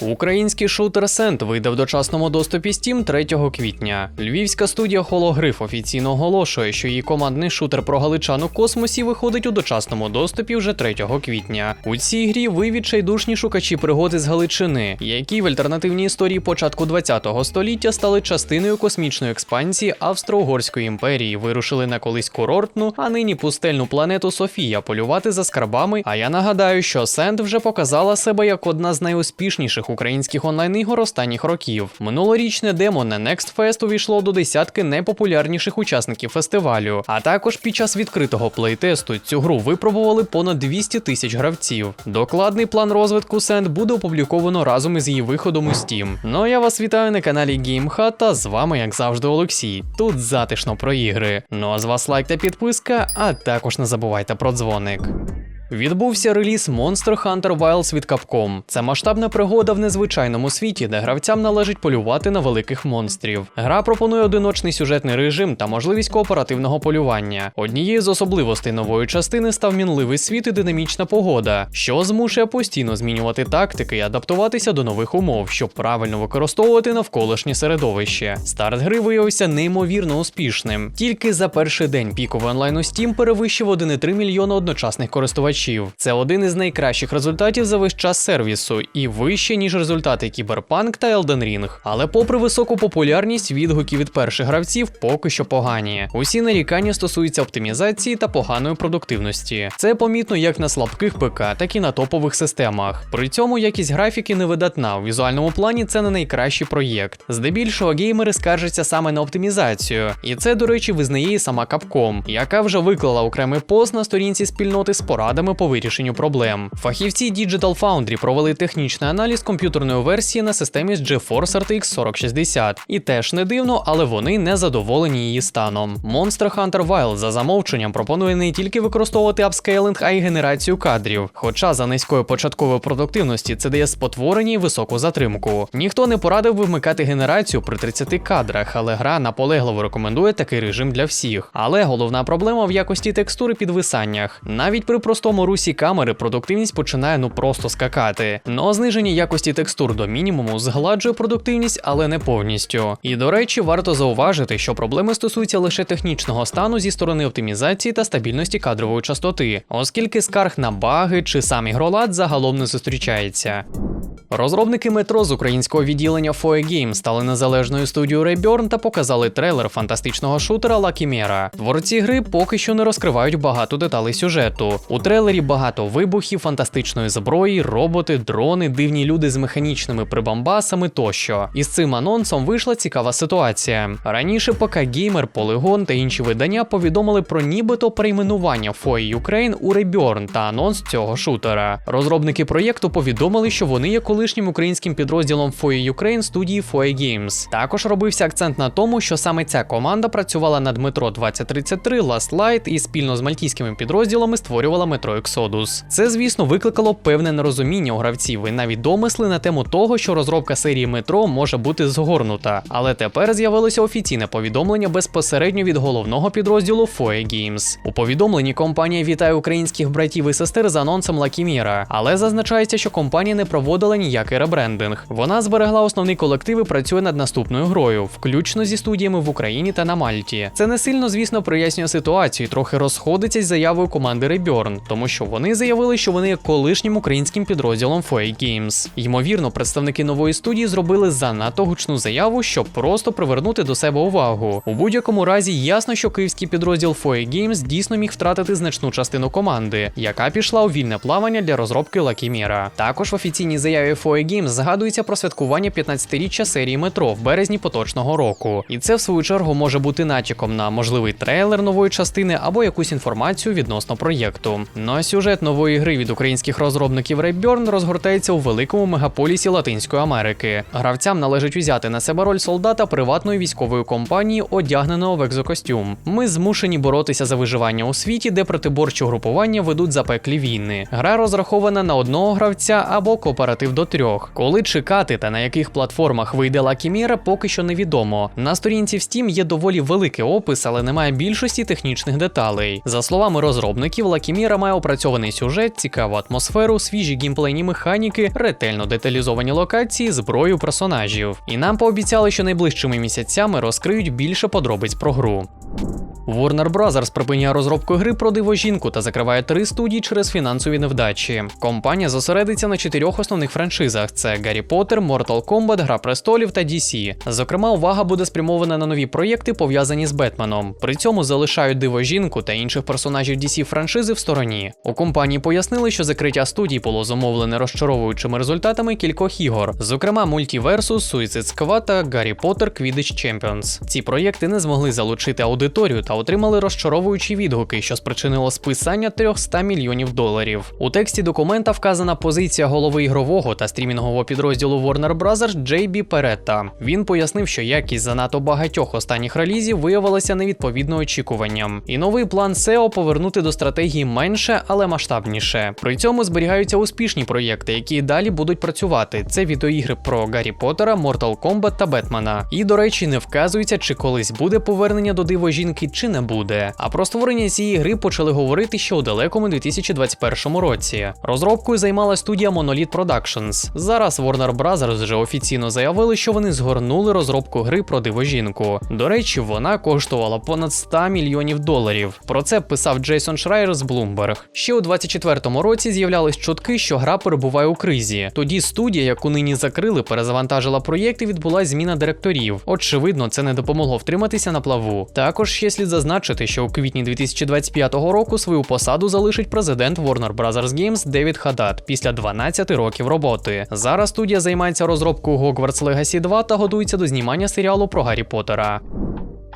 Український шутер Сент вийде в дочасному доступі Steam 3 квітня. Львівська студія Хологриф офіційно оголошує, що її командний шутер про галичан у космосі виходить у дочасному доступі вже 3 квітня. У цій грі ви відчайдушні шукачі пригоди з Галичини, які в альтернативній історії початку 20-го століття стали частиною космічної експансії Австро-Угорської імперії, вирушили на колись курортну, а нині пустельну планету Софія полювати за скарбами. А я нагадаю, що Сент вже показала себе як одна з найуспішніших українських онлайн-ігор останніх років. Минулорічне демо на Next Fest увійшло до десятки найпопулярніших учасників фестивалю. А також під час відкритого плейтесту цю гру випробували понад 200 тисяч гравців. Докладний план розвитку Сент буде опубліковано разом із її виходом у Steam. Ну а я вас вітаю на каналі GameHut, та з вами, як завжди, Олексій. Тут затишно про ігри. Ну а з вас лайк та підписка, а також не забувайте про дзвоник. Відбувся реліз Monster Hunter Wilds від Capcom. Це масштабна пригода в незвичайному світі, де гравцям належить полювати на великих монстрів. Гра пропонує одиночний сюжетний режим та можливість кооперативного полювання. Однією з особливостей нової частини став мінливий світ і динамічна погода, що змушує постійно змінювати тактики і адаптуватися до нових умов, щоб правильно використовувати навколишнє середовище. Старт гри виявився неймовірно успішним. Тільки за перший день піковий онлайн у Steam перевищив 1,3 мільйона одночасних користувачів. Це один із найкращих результатів за весь час сервісу і вище, ніж результати Cyberpunk та Elden Ring. Але попри високу популярність, відгуки від перших гравців поки що погані. Усі нарікання стосуються оптимізації та поганої продуктивності. Це помітно як на слабких ПК, так і на топових системах. При цьому якість графіки невидатна. У візуальному плані це не найкращий проєкт. Здебільшого геймери скаржаться саме на оптимізацію, і це, до речі, визнає і сама Capcom, яка вже виклала окремий пост на сторінці спільноти з порадами по вирішенню проблем. Фахівці Digital Foundry провели технічний аналіз комп'ютерної версії на системі з GeForce RTX 4060. І теж не дивно, але вони не задоволені її станом. Monster Hunter Wild за замовченням пропонує не тільки використовувати апскейлинг, а й генерацію кадрів. Хоча за низької початкової продуктивності це дає спотворення і високу затримку. Ніхто не порадив вимикати генерацію при 30 кадрах, але гра наполегливо рекомендує такий режим для всіх. Але головна проблема в якості текстури підвисаннях. Навіть при простому русі камери продуктивність починає ну просто скакати. Но зниження якості текстур до мінімуму згладжує продуктивність, але не повністю. І до речі, варто зауважити, що проблеми стосуються лише технічного стану зі сторони оптимізації та стабільності кадрової частоти, оскільки скарг на баги чи сам ігролад загалом не зустрічається. Розробники метро з українського відділення FOE Games стали незалежною студією Reburn та показали трейлер фантастичного шутера La Chimera. Творці гри поки що не розкривають багато деталей сюжету. У трейлері багато вибухів, фантастичної зброї, роботи, дрони, дивні люди з механічними прибамбасами тощо. Із цим анонсом вийшла цікава ситуація. Раніше ПК Gamer, Polygon та інші видання повідомили про нібито перейменування FOE Ukraine у Reburn та анонс цього шутера. Розробники проєкту повідомили, що вони є колишнім українським підрозділом FOE Ukraine студії FOE Games. Також робився акцент на тому, що саме ця команда працювала над Metro 2033 Last Light і спільно з мальтійськими підрозділами створювала Metro Exodus. Це, звісно, викликало певне нерозуміння у гравців і навіть домисли на тему того, що розробка серії Metro може бути згорнута. Але тепер з'явилося офіційне повідомлення безпосередньо від головного підрозділу FOE Games. У повідомленні компанія вітає українських братів і сестер з анонсом Chimera, але зазначається, що компанія не проводила ніякий ребрендинг. Вона зберегла основний колектив і працює над наступною грою, включно зі студіями в Україні та на Мальті. Це не сильно, звісно, прояснює ситуацію, трохи розходиться з заявою команди Reburn, тому що вони заявили, що вони є колишнім українським підрозділом FOE Games. Ймовірно, представники нової студії зробили занадто гучну заяву, щоб просто привернути до себе увагу. У будь-якому разі ясно, що київський підрозділ FOE Games дійсно міг втратити значну частину команди, яка пішла у вільне плавання для розробки Chimera. Також в офіційній заяві FOE Games згадується про святкування 15-річчя серії метро в березні поточного року. І це в свою чергу може бути натяком на можливий трейлер нової частини або якусь інформацію відносно проєкту. Ну а сюжет нової гри від українських розробників Reburn розгортається у великому мегаполісі Латинської Америки. Гравцям належить взяти на себе роль солдата приватної військової компанії, одягненого в екзокостюм. Ми змушені боротися за виживання у світі, де протиборчі групування ведуть запеклі війни. Гра розрахована на одного гравця або кооператив до до трьох. Коли чекати та на яких платформах вийде Mirror, поки що невідомо. На сторінці в Steam є доволі великий опис, але немає більшості технічних деталей. За словами розробників, Mirror має опрацьований сюжет, цікаву атмосферу, свіжі геймплейні механіки, ретельно деталізовані локації, зброю персонажів. І нам пообіцяли, що найближчими місяцями розкриють більше подробиць про гру. Warner Bros. припиняє розробку гри про диво жінку та закриває три студії через фінансові невдачі. Компанія зосередиться на чотирьох основних франшизах: це Гаррі Поттер, Mortal Kombat, Гра престолів та DC. Зокрема, увага буде спрямована на нові проєкти, пов'язані з Бетменом. При цьому залишають диво жінку та інших персонажів DC франшизи в стороні. У компанії пояснили, що закриття студій було зумовлене розчаровуючими результатами кількох ігор, зокрема Multiversus, Suicide Squad та Гаррі Поттер Quidditch Champions. Ці проєкти не змогли залучити аудиторію та отримали розчаровуючі відгуки, що спричинило списання 300 мільйонів доларів. У тексті документа вказана позиція голови ігрового та стрімінгового підрозділу Warner Bros. Джей Бі Перетта. Він пояснив, що якість занадто багатьох останніх релізів виявилася невідповідно очікуванням. І новий план SEO повернути до стратегії менше, але масштабніше. При цьому зберігаються успішні проєкти, які далі будуть працювати. Це відеоігри про Гаррі Поттера, Mortal Kombat та Бетмена. І, до речі, не вказується, чи колись буде повернення до диво жінки, чи не буде. А про створення цієї гри почали говорити ще у далекому 2021 році. Розробкою займалась студія Monolith Productions. Зараз Warner Bros. вже офіційно заявили, що вони згорнули розробку гри про диво жінку. До речі, вона коштувала понад 100 мільйонів доларів. Про це писав Джейсон Шрайер з Bloomberg. Ще у 2024 році з'являлись чутки, що гра перебуває у кризі. Тоді студія, яку нині закрили, перезавантажила проєкт і відбулась зміна директорів. Очевидно, це не допомогло втриматися на плаву. Також ще слід зазначити, що у квітні 2025 року свою посаду залишить президент Warner Bros. Games Девід Хадат після 12 років роботи. Зараз студія займається розробкою Hogwarts Legacy 2 та готується до знімання серіалу про Гаррі Поттера.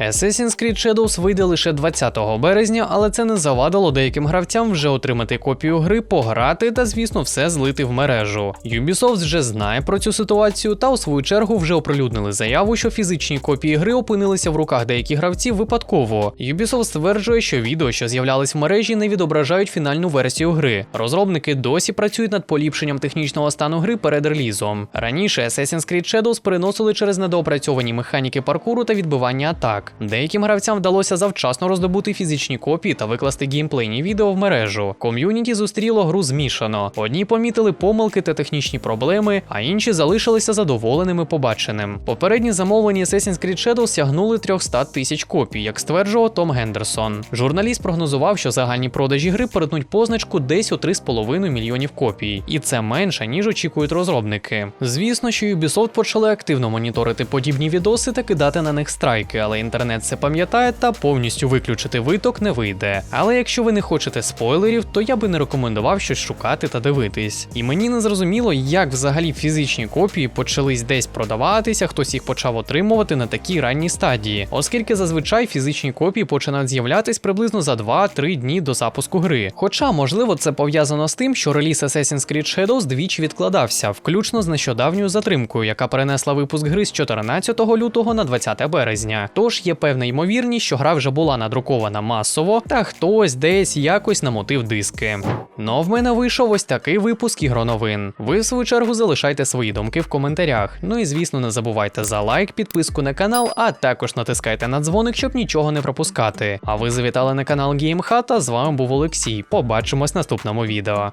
Assassin's Creed Shadows вийде лише 20 березня, але це не завадило деяким гравцям вже отримати копію гри, пограти та, звісно, все злити в мережу. Ubisoft вже знає про цю ситуацію та у свою чергу вже оприлюднили заяву, що фізичні копії гри опинилися в руках деяких гравців випадково. Ubisoft стверджує, що відео, що з'являлись в мережі, не відображають фінальну версію гри. Розробники досі працюють над поліпшенням технічного стану гри перед релізом. Раніше Assassin's Creed Shadows переносили через недоопрацьовані механіки паркуру та відбивання атак. Деяким гравцям вдалося завчасно роздобути фізичні копії та викласти геймплейні відео в мережу. Ком'юніті зустріло гру змішано. Одні помітили помилки та технічні проблеми, а інші залишилися задоволеними побаченим. Попередні замовлені Assassin's Creed Shadows сягнули 300 тисяч копій, як стверджував Том Гендерсон. Журналіст прогнозував, що загальні продажі гри перетнуть позначку десь у 3,5 мільйонів копій, і це менше ніж очікують розробники. Звісно, що Ubisoft почали активно моніторити подібні відоси та кидати на них страйки, але інтернет це пам'ятає та повністю виключити виток не вийде. Але якщо ви не хочете спойлерів, то я би не рекомендував щось шукати та дивитись. І мені не зрозуміло, як взагалі фізичні копії почались десь продаватися, хтось їх почав отримувати на такій ранній стадії, оскільки зазвичай фізичні копії починають з'являтись приблизно за 2-3 дні до запуску гри. Хоча, можливо, це пов'язано з тим, що реліз Assassin's Creed Shadows двічі відкладався, включно з нещодавньою затримкою, яка перенесла випуск гри з 14 лютого на 20 березня. Тож є певна ймовірність, що гра вже була надрукована масово, та хтось десь якось намотив диски. Ну а в мене вийшов ось такий випуск ігроновин. Ви в свою чергу залишайте свої думки в коментарях. Ну і звісно, не забувайте за лайк, підписку на канал, а також натискайте на дзвоник, щоб нічого не пропускати. А ви завітали на канал GameHut, а з вами був Олексій. Побачимось в наступному відео.